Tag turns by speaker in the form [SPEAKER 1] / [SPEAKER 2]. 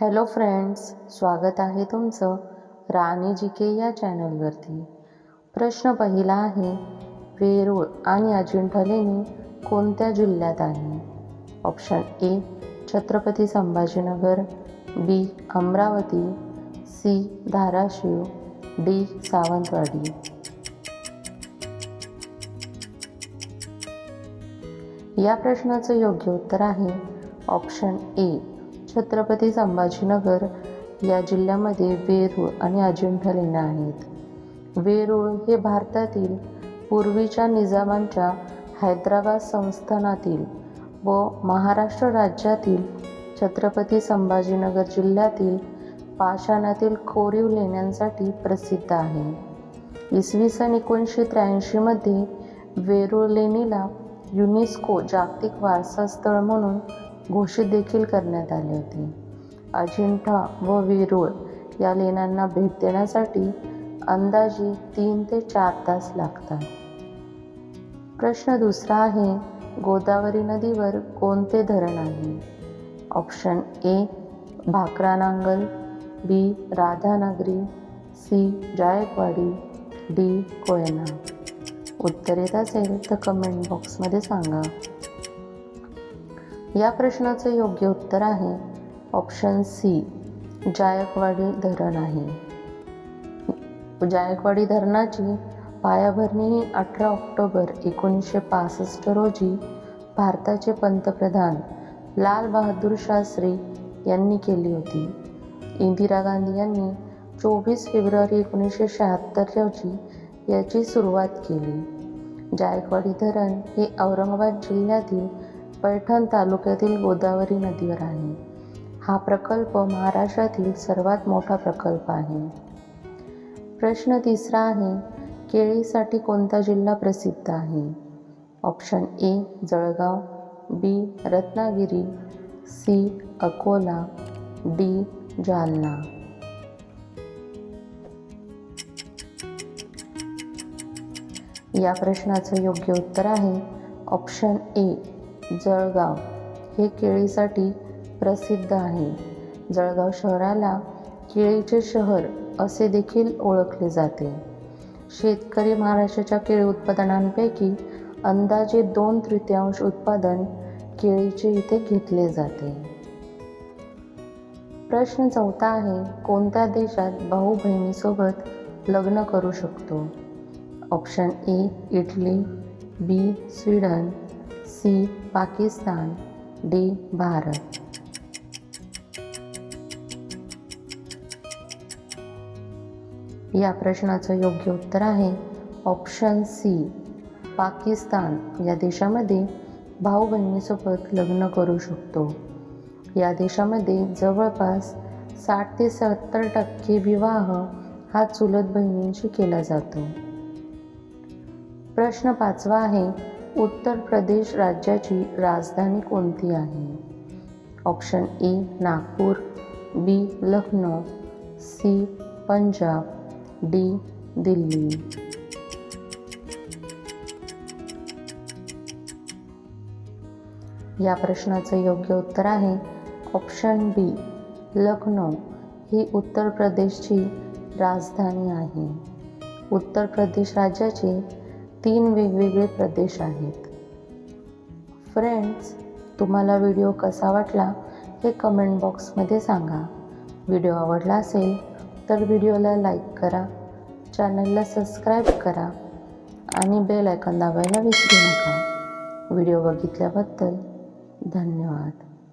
[SPEAKER 1] Hello friends स्वागत आहे तुमचं राणी जी के या चॅनलवरती. प्रश्न पहिला आहे वेरूळ आणि अजिंठा लेणी कोणत्या जिल्ह्यात आहे? Option A Chhatrapati Sambhajinagar B Amravati C Dharashiv D Sawantwadi. या प्रश्नाचं योग्य उत्तर आहे ऑप्शन ए छत्रपती संभाजीनगर या जिल्ह्यामध्ये वेरूळ आणि अजिंठा लेण्या आहेत. वेरूळ हे भारतातील पूर्वीच्या निजामांच्या हैदराबाद संस्थानातील व महाराष्ट्र राज्यातील छत्रपती संभाजीनगर जिल्ह्यातील पाषाणातील कोरीव लेण्यांसाठी प्रसिद्ध आहे. इसवी सन एकोणीसशे त्र्याऐंशीमध्ये वेरूळ लेणीला युनेस्को जागतिक वारसा स्थळ म्हणून घोषित देखील करण्यात आले होते. अजिंठा व वेरूळ या लेण्यांना भेट देण्यासाठी अंदाजे तीन ते चार तास लागतात. प्रश्न दुसरा आहे गोदावरी नदीवर कोणते धरण आहे? Option A Bhakra Nangal B Radhanagari C Jayakwadi D Koyna. उत्तर येत असेल तर कमेंट बॉक्समध्ये सांगा. या प्रश्नाचं योग्य उत्तर आहे. ऑप्शन सी जायकवाडी धरण आहे. जायकवाडी धरणाची पायाभरणी ही अठरा ऑक्टोबर एकोणीसशे पासष्ट रोजी भारताचे पंतप्रधान लाल बहादूर शास्त्री यांनी केली होती. इंदिरा गांधी यांनी चोवीस फेब्रुवारी एकोणीसशे शहात्तर रोजी याची सुरुवात केली. जायकवाडी धरण हे औरंगाबाद जिल्ह्यातील पैठण तालुक्यातील गोदावरी नदीवर आहे. हा प्रकल्प महाराष्ट्रातील सर्वात मोठा प्रकल्प आहे. प्रश्न तिसरा आहे केळीसाठी कोणता जिल्हा प्रसिद्ध आहे? Option A Jalgaon B Ratnagiri C Akola D Jalna. या प्रश्नाचं योग्य उत्तर आहे ऑप्शन ए जळगाव हे केळीसाठी प्रसिद्ध आहे. जळगाव शहराला केळीचे शहर असे देखील ओळखले जाते. शेतकरी महाराष्ट्राच्या केळी उत्पादनांपैकी अंदाजे दोन तृतीयांश उत्पादन केळीचे इथे घेतले जाते. प्रश्न चौथा आहे कोणत्या देशात भाऊ बहिणीसोबत लग्न करू शकतो? Option A Italy. B Sweden. C Pakistan. D Bharat. या प्रश्नाचं योग्य उत्तर आहे ऑप्शन सी पाकिस्तान. या देशामध्ये भाऊ बहिणीसोबत लग्न करू शकतो. या देशामध्ये जवळपास साठ ते सत्तर टक्के विवाह हा चुलत बहिणींशी केला जातो. प्रश्न पाचवा आहे उत्तर प्रदेश राज्याची राजधानी कोणती आहे? Option A Nagpur B Lucknow C Punjab D Delhi. या प्रश्नाचं योग्य उत्तर आहे. ऑप्शन बी लखनौ ही उत्तर प्रदेशची राजधानी आहे. उत्तर प्रदेश राज्याची तीन वेगवेगळे प्रदेश आहेत. फ्रेंड्स तुम्हाला व्हिडिओ कसा वाटला हे कमेंट बॉक्समध्ये सांगा. व्हिडिओ आवडला असेल तर व्हिडिओला लाईक करा चॅनलला सबस्क्राईब करा आणि बेल आयकॉन दाबायला विसरू नका. व्हिडिओ बघितल्याबद्दल धन्यवाद.